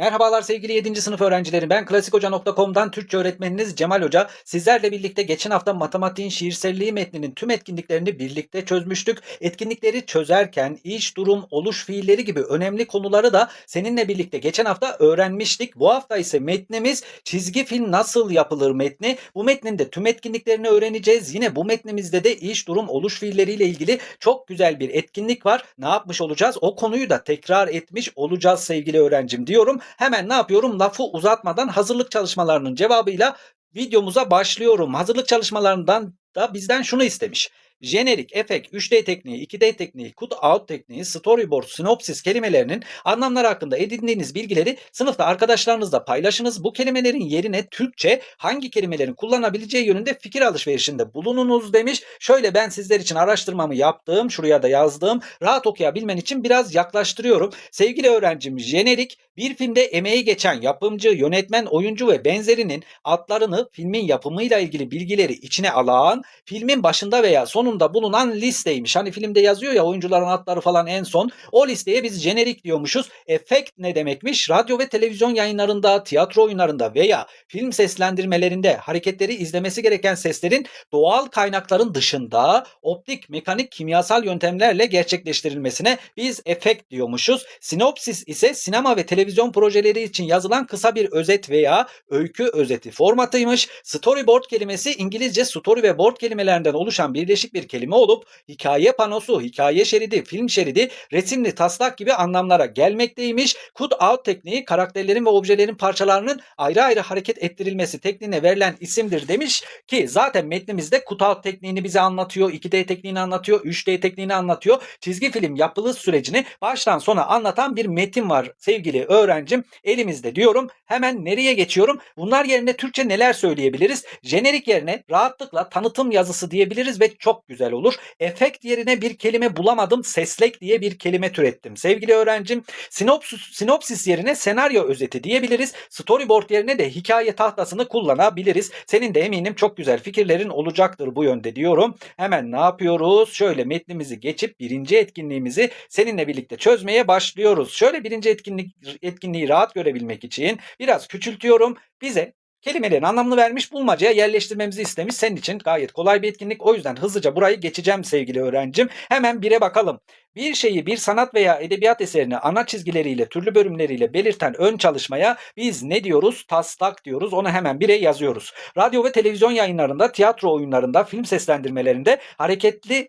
Merhabalar sevgili 7. sınıf öğrencileri. Ben klasikhoca.com'dan Türkçe öğretmeniniz Cemal Hoca. Sizlerle birlikte geçen hafta matematiğin şiirselliği metninin tüm etkinliklerini birlikte çözmüştük. Etkinlikleri çözerken iş, durum, oluş fiilleri gibi önemli konuları da seninle birlikte geçen hafta öğrenmiştik. Bu hafta ise metnimiz çizgi film nasıl yapılır metni. Bu metnin de tüm etkinliklerini öğreneceğiz. Yine bu metnimizde de iş, durum, oluş fiilleriyle ilgili çok güzel bir etkinlik var. Ne yapmış olacağız? O konuyu da tekrar etmiş olacağız sevgili öğrencim diyorum. Hemen ne yapıyorum? Lafı uzatmadan hazırlık çalışmalarının cevabıyla videomuza başlıyorum. Hazırlık çalışmalarından da bizden şunu istemiş. Jenerik, efekt, 3D tekniği, 2D tekniği, cut out tekniği, storyboard, sinopsis kelimelerinin anlamları hakkında edindiğiniz bilgileri sınıfta arkadaşlarınızla paylaşınız. Bu kelimelerin yerine Türkçe hangi kelimelerin kullanabileceği yönünde fikir alışverişinde bulununuz demiş. Şöyle ben sizler için araştırmamı yaptım. Şuraya da yazdım. Rahat okuyabilmen için biraz yaklaştırıyorum. Sevgili öğrencim jenerik bir filmde emeği geçen yapımcı, yönetmen, oyuncu ve benzerinin adlarını filmin yapımıyla ilgili bilgileri içine alan, filmin başında veya sonunda bulunan listeymiş. Hani filmde yazıyor ya oyuncuların adları falan en son. O listeye biz jenerik diyormuşuz. Efekt ne demekmiş? Radyo ve televizyon yayınlarında, tiyatro oyunlarında veya film seslendirmelerinde hareketleri izlemesi gereken seslerin doğal kaynakların dışında optik, mekanik, kimyasal yöntemlerle gerçekleştirilmesine biz efekt diyormuşuz. Sinopsis ise sinema ve televizyon projeleri için yazılan kısa bir özet veya öykü özeti formatıymış. Storyboard kelimesi İngilizce story ve board kelimelerinden oluşan birleşik bir kelime olup hikaye panosu, hikaye şeridi, film şeridi, resimli taslak gibi anlamlara gelmekteymiş. Cut out tekniği karakterlerin ve objelerin parçalarının ayrı ayrı hareket ettirilmesi tekniğine verilen isimdir demiş ki zaten metnimizde cut out tekniğini bize anlatıyor, 2D tekniğini anlatıyor, 3D tekniğini anlatıyor. Çizgi film yapılış sürecini baştan sona anlatan bir metin var sevgili öğrencim. Elimizde diyorum. Hemen nereye geçiyorum? Bunlar yerine Türkçe neler söyleyebiliriz? Jenerik yerine rahatlıkla tanıtım yazısı diyebiliriz ve çok güzel olur. Efekt yerine bir kelime bulamadım. Seslek diye bir kelime türettim. Sevgili öğrencim sinopsis, sinopsis yerine senaryo özeti diyebiliriz. Storyboard yerine de hikaye tahtasını kullanabiliriz. Senin de eminim çok güzel fikirlerin olacaktır bu yönde diyorum. Hemen ne yapıyoruz? Şöyle metnimizi geçip birinci etkinliğimizi seninle birlikte çözmeye başlıyoruz. Şöyle birinci etkinlik etkinliği rahat görebilmek için biraz küçültüyorum. Bize kelimelerin anlamını vermiş bulmacaya yerleştirmemizi istemiş. Senin için gayet kolay bir etkinlik. O yüzden hızlıca burayı geçeceğim sevgili öğrencim. Hemen bire bakalım. Bir şeyi bir sanat veya edebiyat eserini ana çizgileriyle, türlü bölümleriyle belirten ön çalışmaya biz ne diyoruz? Taslak diyoruz. Onu hemen bire yazıyoruz. Radyo ve televizyon yayınlarında, tiyatro oyunlarında, film seslendirmelerinde hareketli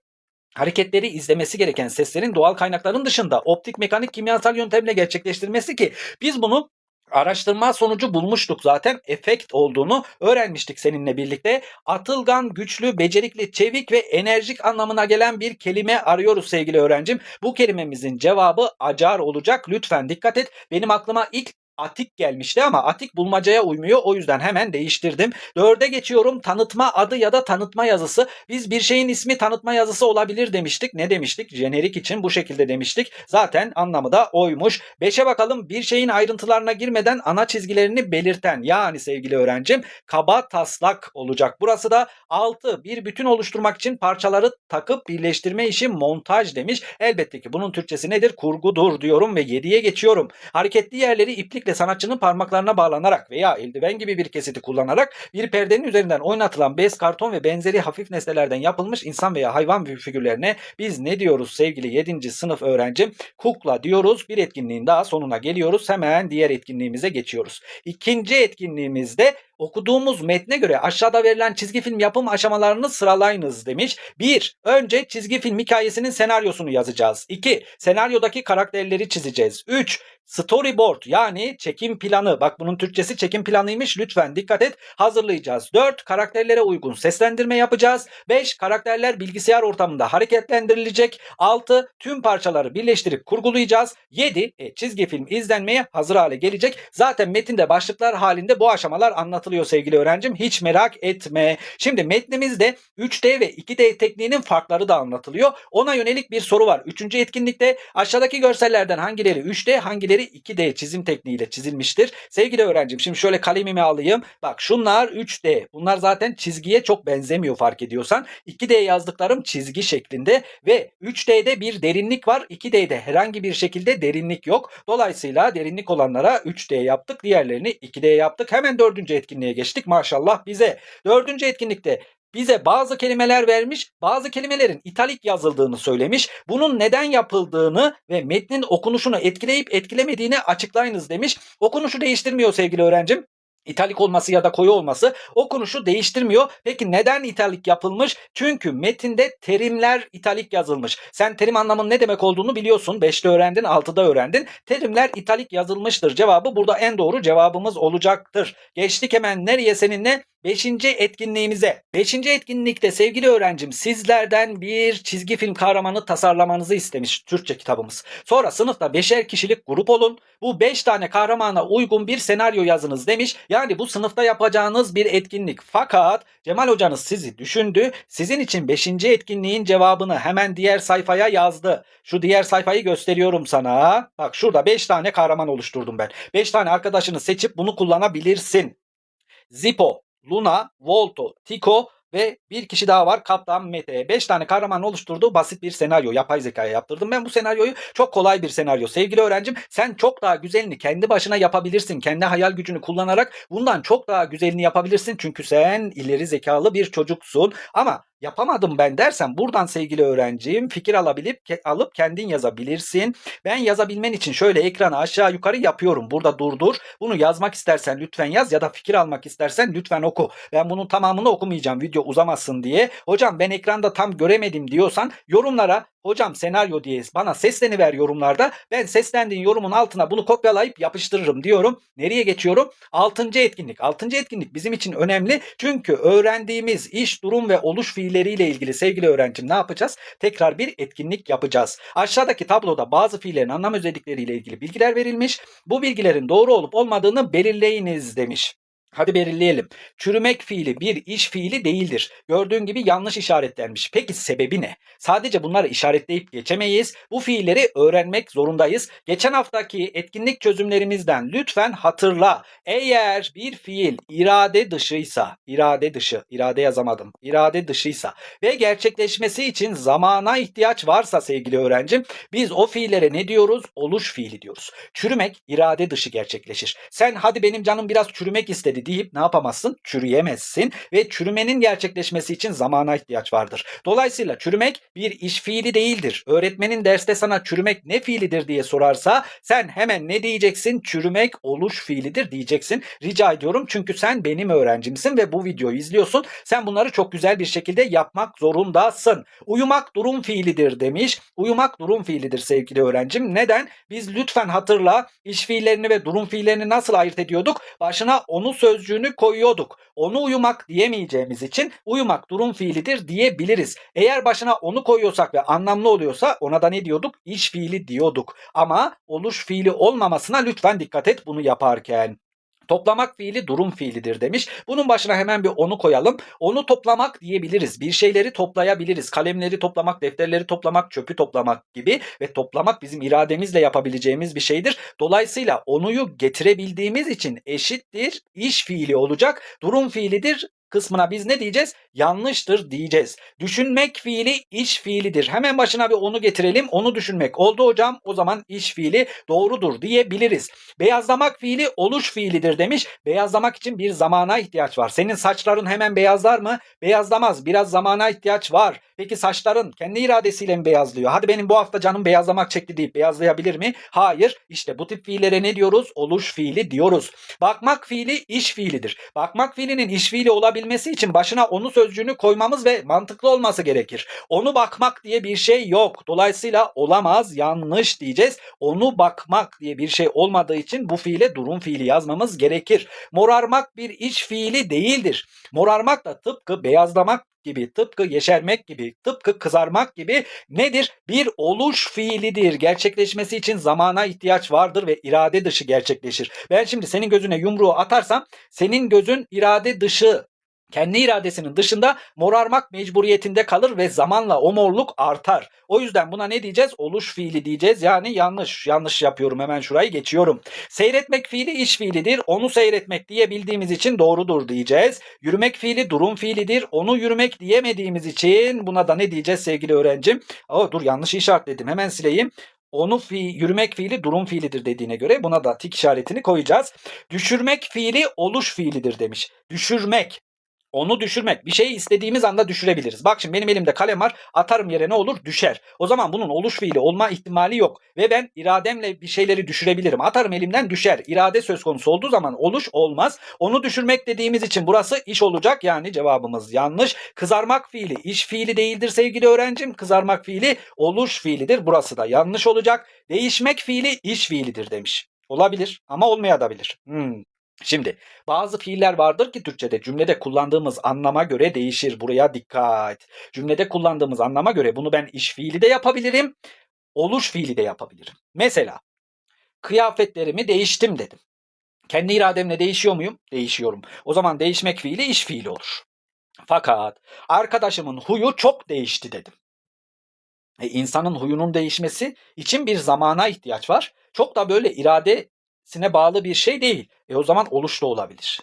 hareketleri izlemesi gereken seslerin doğal kaynakların dışında optik, mekanik, kimyasal yöntemle gerçekleştirilmesi ki biz bunu araştırma sonucu bulmuştuk zaten efekt olduğunu öğrenmiştik seninle birlikte. Atılgan, güçlü, becerikli, çevik ve enerjik anlamına gelen bir kelime arıyoruz sevgili öğrencim. Bu kelimemizin cevabı acar olacak. Lütfen dikkat et. Benim aklıma ilk Atik gelmişti ama Atik bulmacaya uymuyor. O yüzden hemen değiştirdim. Dörde geçiyorum. Tanıtma adı ya da tanıtma yazısı. Biz bir şeyin ismi tanıtma yazısı olabilir demiştik. Ne demiştik? Jenerik için bu şekilde demiştik. Zaten anlamı da oymuş. Beşe bakalım. Bir şeyin ayrıntılarına girmeden ana çizgilerini belirten yani sevgili öğrencim kaba taslak olacak. Burası da altı. Bir bütün oluşturmak için parçaları takıp birleştirme işi montaj demiş. Elbette ki bunun Türkçesi nedir? Kurgudur diyorum ve yediye geçiyorum. Hareketli yerleri iplikle sanatçının parmaklarına bağlanarak veya eldiven gibi bir kesiti kullanarak bir perdenin üzerinden oynatılan bez, karton ve benzeri hafif nesnelerden yapılmış insan veya hayvan figürlerine biz ne diyoruz sevgili 7. sınıf öğrencim? Kukla diyoruz. Bir etkinliğin daha sonuna geliyoruz. Hemen diğer etkinliğimize geçiyoruz. İkinci etkinliğimizde okuduğumuz metne göre aşağıda verilen çizgi film yapım aşamalarını sıralayınız demiş. 1. Önce çizgi film hikayesinin senaryosunu yazacağız. 2. Senaryodaki karakterleri çizeceğiz. 3. Storyboard yani çekim planı. Bak bunun Türkçesi çekim planıymış. Lütfen dikkat et. Hazırlayacağız. 4. Karakterlere uygun seslendirme yapacağız. 5. Karakterler bilgisayar ortamında hareketlendirilecek. 6. Tüm parçaları birleştirip kurgulayacağız. 7. E, çizgi film izlenmeye hazır hale gelecek. Zaten metinde başlıklar halinde bu aşamalar anlatılıyor anlatılıyor sevgili öğrencim. Hiç merak etme. Şimdi metnimizde 3D ve 2D tekniğinin farkları da anlatılıyor. Ona yönelik bir soru var. Üçüncü etkinlikte aşağıdaki görsellerden hangileri 3D hangileri 2D çizim tekniğiyle çizilmiştir? Sevgili öğrencim şimdi şöyle kalemimi alayım. Bak şunlar 3D. Bunlar zaten çizgiye çok benzemiyor fark ediyorsan. 2D yazdıklarım çizgi şeklinde ve 3D'de bir derinlik var. 2D'de herhangi bir şekilde derinlik yok. Dolayısıyla derinlik olanlara 3D yaptık. Diğerlerini 2D yaptık. Hemen dördüncü etkinliğe geçtik. Maşallah bize. Dördüncü etkinlikte bize bazı kelimeler vermiş, bazı kelimelerin italik yazıldığını söylemiş. Bunun neden yapıldığını ve metnin okunuşunu etkileyip etkilemediğini açıklayınız demiş. Okunuşu değiştirmiyor sevgili öğrencim. İtalik olması ya da koyu olması okunuşu değiştirmiyor. Peki neden italik yapılmış? Çünkü metinde terimler italik yazılmış. Sen terim anlamının ne demek olduğunu biliyorsun. 5'te öğrendin, 6'da öğrendin. Terimler italik yazılmıştır. Cevabı burada en doğru cevabımız olacaktır. Geçtik hemen nereye seninle? Beşinci etkinliğimize. Beşinci etkinlikte sevgili öğrencim sizlerden bir çizgi film kahramanı tasarlamanızı istemiş Türkçe kitabımız. Sonra sınıfta beşer kişilik grup olun. Bu beş tane kahramana uygun bir senaryo yazınız demiş. Yani bu sınıfta yapacağınız bir etkinlik. Fakat Cemal hocanız sizi düşündü. Sizin için beşinci etkinliğin cevabını hemen diğer sayfaya yazdı. Şu diğer sayfayı gösteriyorum sana. Bak şurada beş tane kahraman oluşturdum ben. Beş tane arkadaşını seçip bunu kullanabilirsin. Zippo, Luna, Volto, Tico ve bir kişi daha var Kaptan Mete. 5 tane kahraman oluşturduğu basit bir senaryo. Yapay zekaya yaptırdım. Ben bu senaryoyu çok kolay bir senaryo. Sevgili öğrencim sen çok daha güzelini kendi başına yapabilirsin. Kendi hayal gücünü kullanarak bundan çok daha güzelini yapabilirsin. Çünkü sen ileri zekalı bir çocuksun. Ama yapamadım ben dersen buradan sevgili öğrencim fikir alabilip ke- alıp kendin yazabilirsin. Ben yazabilmen için şöyle ekranı aşağı yukarı yapıyorum. Burada durdur. Bunu yazmak istersen lütfen yaz ya da fikir almak istersen lütfen oku. Ben bunun tamamını okumayacağım video uzamasın diye. Hocam ben ekranda tam göremedim diyorsan yorumlara hocam senaryo diye bana sesleniver yorumlarda. Ben seslendiğin yorumun altına bunu kopyalayıp yapıştırırım diyorum. Nereye geçiyorum? Altıncı etkinlik. Altıncı etkinlik bizim için önemli. Çünkü öğrendiğimiz iş, durum ve oluş fiilleriyle ilgili sevgili öğrencim ne yapacağız? Tekrar bir etkinlik yapacağız. Aşağıdaki tabloda bazı fiillerin anlam özellikleriyle ilgili bilgiler verilmiş. Bu bilgilerin doğru olup olmadığını belirleyiniz demiş. Hadi belirleyelim. Çürümek fiili bir iş fiili değildir. Gördüğün gibi yanlış işaretlenmiş. Peki sebebi ne? Sadece bunları işaretleyip geçemeyiz. Bu fiilleri öğrenmek zorundayız. Geçen haftaki etkinlik çözümlerimizden lütfen hatırla. Eğer bir fiil irade dışıysa, irade dışı, irade yazamadım, irade dışıysa ve gerçekleşmesi için zamana ihtiyaç varsa sevgili öğrencim, biz o fiillere ne diyoruz? Oluş fiili diyoruz. Çürümek irade dışı gerçekleşir. Sen hadi benim canım biraz çürümek istedi deyip ne yapamazsın? Çürüyemezsin ve çürümenin gerçekleşmesi için zamana ihtiyaç vardır. Dolayısıyla çürümek bir iş fiili değildir. Öğretmenin derste sana çürümek ne fiilidir diye sorarsa sen hemen ne diyeceksin? Çürümek oluş fiilidir diyeceksin. Rica ediyorum çünkü sen benim öğrencimsin ve bu videoyu izliyorsun. Sen bunları çok güzel bir şekilde yapmak zorundasın. Uyumak durum fiilidir demiş. Uyumak durum fiilidir sevgili öğrencim. Neden? Biz lütfen hatırla iş fiillerini ve durum fiillerini nasıl ayırt ediyorduk? Başına onu sözcüğünü koyuyorduk. Onu uyumak diyemeyeceğimiz için uyumak durum fiilidir diyebiliriz. Eğer başına onu koyuyorsak ve anlamlı oluyorsa ona da ne diyorduk? İş fiili diyorduk. Ama oluş fiili olmamasına lütfen dikkat et bunu yaparken. Toplamak fiili durum fiilidir demiş. Bunun başına hemen bir onu koyalım. Onu toplamak diyebiliriz. Bir şeyleri toplayabiliriz. Kalemleri toplamak, defterleri toplamak, çöpü toplamak gibi ve toplamak bizim irademizle yapabileceğimiz bir şeydir. Dolayısıyla onuyu getirebildiğimiz için eşittir iş fiili olacak. Durum fiilidir kısmına biz ne diyeceğiz? Yanlıştır diyeceğiz. Düşünmek fiili iş fiilidir. Hemen başına bir onu getirelim. Onu düşünmek oldu hocam. O zaman iş fiili doğrudur diyebiliriz. Beyazlamak fiili oluş fiilidir demiş. Beyazlamak için bir zamana ihtiyaç var. Senin saçların hemen beyazlar mı? Beyazlamaz. Biraz zamana ihtiyaç var. Peki saçların kendi iradesiyle mi beyazlıyor? Hadi benim bu hafta canım beyazlamak çekti deyip beyazlayabilir mi? Hayır. İşte bu tip fiillere ne diyoruz? Oluş fiili diyoruz. Bakmak fiili iş fiilidir. Bakmak fiilinin iş fiili olabilmesi için başına onu sözcüğünü koymamız ve mantıklı olması gerekir. Onu bakmak diye bir şey yok. Dolayısıyla olamaz, yanlış diyeceğiz. Onu bakmak diye bir şey olmadığı için bu fiile durum fiili yazmamız gerekir. Morarmak bir iş fiili değildir. Morarmak da tıpkı beyazlamak gibi, tıpkı yeşermek gibi, tıpkı kızarmak gibi nedir? Bir oluş fiilidir. Gerçekleşmesi için zamana ihtiyaç vardır ve irade dışı gerçekleşir. Ben şimdi senin gözüne yumruğu atarsam senin gözün irade dışı kendi iradesinin dışında morarmak mecburiyetinde kalır ve zamanla o morluk artar. O yüzden buna ne diyeceğiz? Oluş fiili diyeceğiz. Yani yanlış. Yanlış yapıyorum hemen şurayı geçiyorum. Seyretmek fiili iş fiilidir. Onu seyretmek diyebildiğimiz için doğrudur diyeceğiz. Yürümek fiili durum fiilidir. Onu yürümek diyemediğimiz için buna da ne diyeceğiz sevgili öğrencim? Aa, dur yanlış işaretledim. Hemen sileyim onu fi, yürümek fiili durum fiilidir dediğine göre buna da tik işaretini koyacağız. Düşürmek fiili oluş fiilidir demiş. Düşürmek onu düşürmek. Bir şeyi istediğimiz anda düşürebiliriz. Bak şimdi benim elimde kalem var. Atarım yere ne olur? Düşer. O zaman bunun oluş fiili olma ihtimali yok. Ve ben irademle bir şeyleri düşürebilirim. Atarım elimden düşer. İrade söz konusu olduğu zaman oluş olmaz. Onu düşürmek dediğimiz için burası iş olacak. Yani cevabımız yanlış. Kızarmak fiili iş fiili değildir sevgili öğrencim. Kızarmak fiili oluş fiilidir. Burası da yanlış olacak. Değişmek fiili iş fiilidir demiş. Olabilir ama olmayabilir. Hmm. Şimdi bazı fiiller vardır ki Türkçede cümlede kullandığımız anlama göre değişir. Buraya dikkat. Cümlede kullandığımız anlama göre bunu ben iş fiili de yapabilirim. Oluş fiili de yapabilirim. Mesela kıyafetlerimi değiştim dedim. Kendi irademle değişiyor muyum? Değişiyorum. O zaman değişmek fiili iş fiili olur. Fakat arkadaşımın huyu çok değişti dedim. E, insanın huyunun değişmesi için bir zamana ihtiyaç var. Çok da böyle iradesine bağlı bir şey değil. E o zaman oluş da olabilir.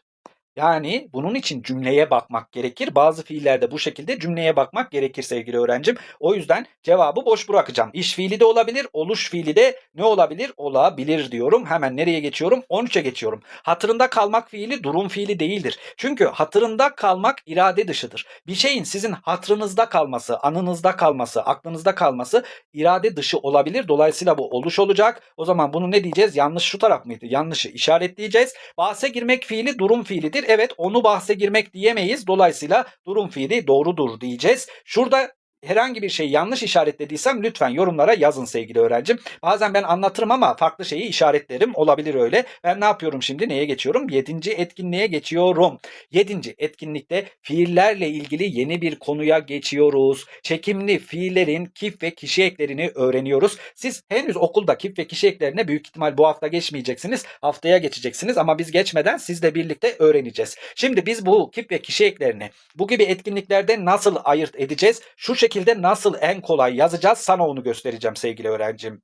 Yani bunun için cümleye bakmak gerekir. Bazı fiillerde bu şekilde cümleye bakmak gerekir sevgili öğrencim. O yüzden cevabı boş bırakacağım. İş fiili de olabilir, oluş fiili de ne olabilir? Olabilir diyorum. Hemen nereye geçiyorum? 13'e geçiyorum. Hatırında kalmak fiili durum fiili değildir. Çünkü hatırında kalmak irade dışıdır. Bir şeyin sizin hatırınızda kalması, anınızda kalması, aklınızda kalması irade dışı olabilir. Dolayısıyla bu oluş olacak. O zaman bunu ne diyeceğiz? Yanlış şu taraf mıydı? Yanlışı işaretleyeceğiz. Bahse girmek fiili durum fiilidir. Evet onu bahse girmek diyemeyiz. Dolayısıyla durum fiili doğrudur diyeceğiz. Şurada herhangi bir şeyi yanlış işaretlediysem lütfen yorumlara yazın sevgili öğrencim. Bazen ben anlatırım ama farklı şeyi işaretlerim. Olabilir öyle. Ben ne yapıyorum şimdi? Neye geçiyorum? Yedinci etkinliğe geçiyorum. Yedinci etkinlikte fiillerle ilgili yeni bir konuya geçiyoruz. Çekimli fiillerin kif ve kişi eklerini öğreniyoruz. Siz henüz okulda kif ve kişi eklerine büyük ihtimal bu hafta geçmeyeceksiniz. Haftaya geçeceksiniz ama biz geçmeden sizle birlikte öğreneceğiz. Şimdi biz bu kif ve kişi eklerini bu gibi etkinliklerde nasıl ayırt edeceğiz? Şu şekilde nasıl en kolay yazacağız sana onu göstereceğim sevgili öğrencim.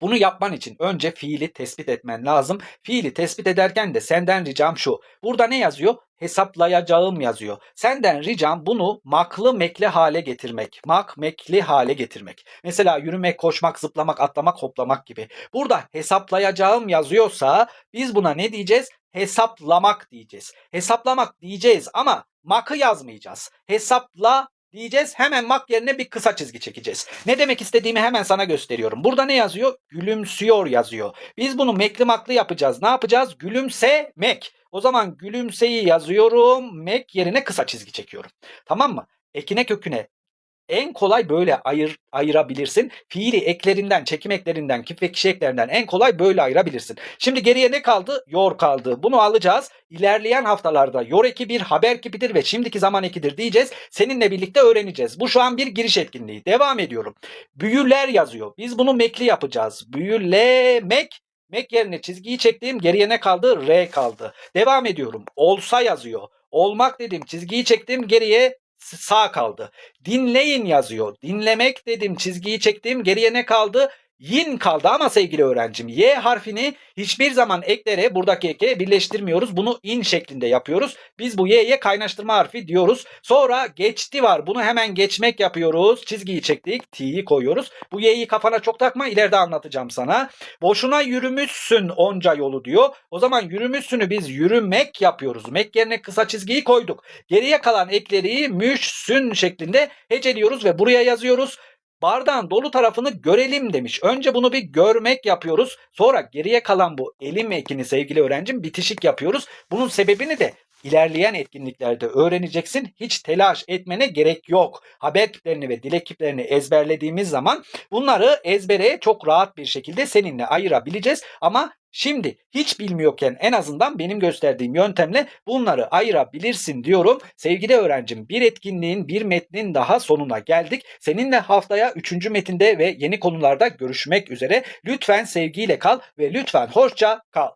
Bunu yapman için önce fiili tespit etmen lazım. Fiili tespit ederken de senden ricam şu. Burada ne yazıyor? Hesaplayacağım yazıyor. Senden ricam bunu maklı mekli hale getirmek. Mak mekli hale getirmek. Mesela yürümek, koşmak, zıplamak, atlamak, hoplamak gibi. Burada hesaplayacağım yazıyorsa biz buna ne diyeceğiz? Hesaplamak diyeceğiz. Hesaplamak diyeceğiz ama makı yazmayacağız. Hesapla diyeceğiz. Hemen mak yerine bir kısa çizgi çekeceğiz. Ne demek istediğimi hemen sana gösteriyorum. Burada ne yazıyor? Gülümsüyor yazıyor. Biz bunu mekli maklı yapacağız. Ne yapacağız? Gülümsemek. O zaman gülümseyi yazıyorum. Mek yerine kısa çizgi çekiyorum. Tamam mı? Ekine köküne en kolay böyle ayır, ayırabilirsin. Fiili eklerinden, çekim eklerinden, kip ve kişi eklerinden en kolay böyle ayırabilirsin. Şimdi geriye ne kaldı? Yor kaldı. Bunu alacağız. İlerleyen haftalarda yor eki bir haber kipidir ve şimdiki zaman ekidir diyeceğiz. Seninle birlikte öğreneceğiz. Bu şu an bir giriş etkinliği. Devam ediyorum. Büyüler yazıyor. Biz bunu mekli yapacağız. Büyülemek Mek yerine çizgiyi çektiğim geriye ne kaldı? R kaldı. Devam ediyorum. Olsa yazıyor. Olmak dedim çizgiyi çektim geriye sağ kaldı. Dinleyin yazıyor. Dinlemek dedim çizgiyi çektim geriye ne kaldı? Yin kaldı ama sevgili öğrencim Y harfini hiçbir zaman eklere buradaki eke birleştirmiyoruz. Bunu in şeklinde yapıyoruz. Biz bu Y'ye kaynaştırma harfi diyoruz. Sonra geçti var. Bunu hemen geçmek yapıyoruz. Çizgiyi çektik. T'yi koyuyoruz. Bu Y'yi kafana çok takma. ileride anlatacağım sana. Boşuna yürümüşsün onca yolu diyor. O zaman yürümüşsünü biz yürümek yapıyoruz. Mek yerine kısa çizgiyi koyduk. Geriye kalan ekleri müşsün şeklinde heceliyoruz ve buraya yazıyoruz bardağın dolu tarafını görelim demiş. Önce bunu bir görmek yapıyoruz. Sonra geriye kalan bu elim ekini sevgili öğrencim bitişik yapıyoruz. Bunun sebebini de ilerleyen etkinliklerde öğreneceksin. Hiç telaş etmene gerek yok. Haber kiplerini ve dilek kiplerini ezberlediğimiz zaman bunları ezbere çok rahat bir şekilde seninle ayırabileceğiz. Ama Şimdi hiç bilmiyorken en azından benim gösterdiğim yöntemle bunları ayırabilirsin diyorum. Sevgili öğrencim bir etkinliğin bir metnin daha sonuna geldik. Seninle haftaya 3. metinde ve yeni konularda görüşmek üzere. Lütfen sevgiyle kal ve lütfen hoşça kal.